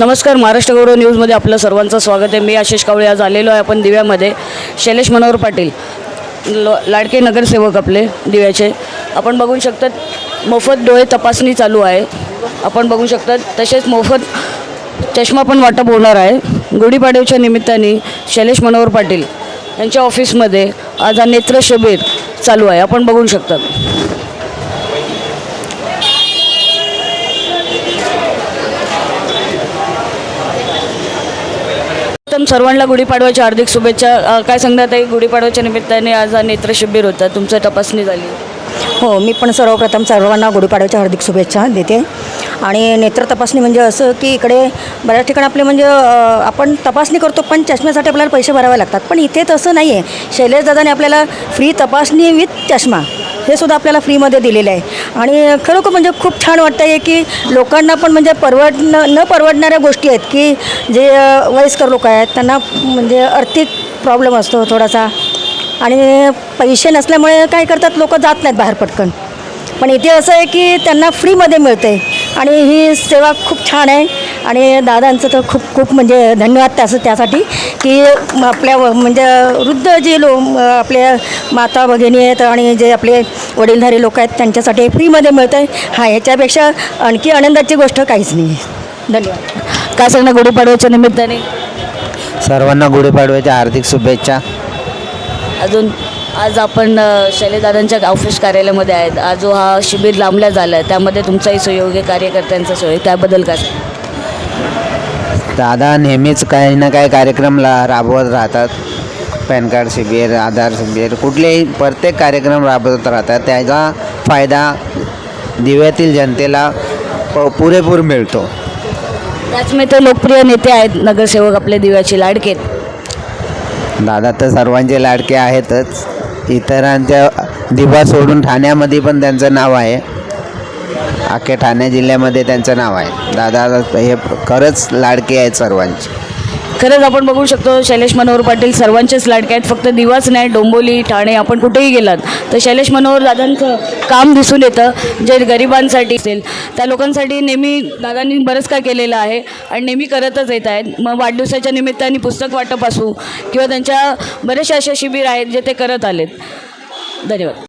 नमस्कार महाराष्ट्र गौरव न्यूजमध्ये आपलं सर्वांचं स्वागत आहे. मी आशिष कावळे आज आलेलो आहे आपण दिव्यामध्ये. शैलेश मनोहर पाटील लो लाडके नगरसेवक आपले दिव्याचे. आपण बघू शकतात मोफत डोळे तपासणी चालू आहे. आपण बघू शकतात तसेच मोफत चष्मा पण वाटप होणार आहे. गुढीपाडव्याच्या निमित्ताने शैलेश मनोहर पाटील यांच्या ऑफिसमध्ये आज हा नेत्रशिबीर चालू आहे. आपण बघू शकतात. उत्तम सर्वांना गुढीपाडव्याच्या हार्दिक शुभेच्छा. अ, काय सांगण्यात आहे गुढीपाडव्याच्या निमित्ताने आज हा नेत्र होता. तुमचं तपासणी झाली. हो मी पण सर्वप्रथम सर्वांना गुढीपाडव्याच्या हार्दिक शुभेच्छा देते. आणि नेत्र तपासणी म्हणजे असं की इकडे बऱ्याच ठिकाणी आपले म्हणजे आपण तपासणी करतो पण चष्म्यासाठी आपल्याला पैसे भरावे लागतात. पण इथे तसं नाही आहे शैलेश दादाने आपल्याला फ्री तपासणी विथ चष्मा हे सुद्धा आपल्याला फ्रीमध्ये दिलेलं आहे. आणि खरोखर म्हणजे खूप छान वाटतं आहे की लोकांना पण म्हणजे परवडणं न परवडणाऱ्या गोष्टी आहेत की जे वयस्कर लोक आहेत त्यांना म्हणजे आर्थिक प्रॉब्लेम असतो थोडासा. आणि पैसे नसल्यामुळे काय करतात लोक जात नाहीत बाहेर पटकन. पण इथे असं आहे की त्यांना फ्रीमध्ये मिळतं आहे आणि ही सेवा खूप छान आहे. आणि दादांचं तर खूप खूप म्हणजे धन्यवाद त्याचं त्यासाठी की आपल्या व- म्हणजे वृद्ध जे लो म- आपले माता भगिनी आहेत आणि जे आपले वडीलधारी लोक आहेत त्यांच्यासाठी फ्रीमध्ये मिळतं आहे हा ह्याच्यापेक्षा आणखी आनंदाची गोष्ट काहीच नाही आहे धन्यवाद. काय सांगणार गुढीपाडव्याच्या निमित्ताने? सर्वांना गुढीपाडव्याच्या हार्दिक शुभेच्छा. अजून आज आपण शैलेदादांच्या ऑफिस कार्यालयामध्ये आहेत. आज जो हा शिबिर लांबला झाला आहे. त्यामध्ये तुमचाही सहयोग आहे कार्यकर्त्यांचा सहयोग त्याबद्दल काय? दादा नेहमीच काही ना काही कार्यक्रमला राबवत राहतात. पॅन कार्ड शिबिर आधार शिबिर कुठलेही प्रत्येक कार्यक्रम राबवत राहतात. त्याचा फायदा दिव्यातील जनतेला प पुरेपूर मिळतो. त्याचमुळे ते लोकप्रिय नेते आहेत नगरसेवक आपले दिव्याचे लाडके. दादा तर सर्वांचे लाडके आहेतच. इतरांच्या दिवा सोडून ठाण्यामध्ये पण त्यांचं नाव आहे. अख्ख्या ठाणे जिल्ह्यामध्ये त्यांचं नाव आहे. दादा हे खरंच लाडके आहेत सर्वांचे. खरंच आपण बघू शकतो शैलेश मनोहर पाटील सर्वांचेच लाडके आहेत. फक्त दिवाच नाही डोंबोली ठाणे आपण कुठेही गेलात तर शैलेश मनोहर दादांचं काम दिसून येतं जे गरिबांसाठी असेल त्या लोकांसाठी नेहमी दादांनी बरंच काय केलेलं आहे आणि नेहमी करतच येत आहेत. मग वाढदिवसाच्या निमित्ताने पुस्तक वाटप असू किंवा त्यांच्या बरेचशा अशा शिबिर आहेत जे ते करत आलेत. धन्यवाद.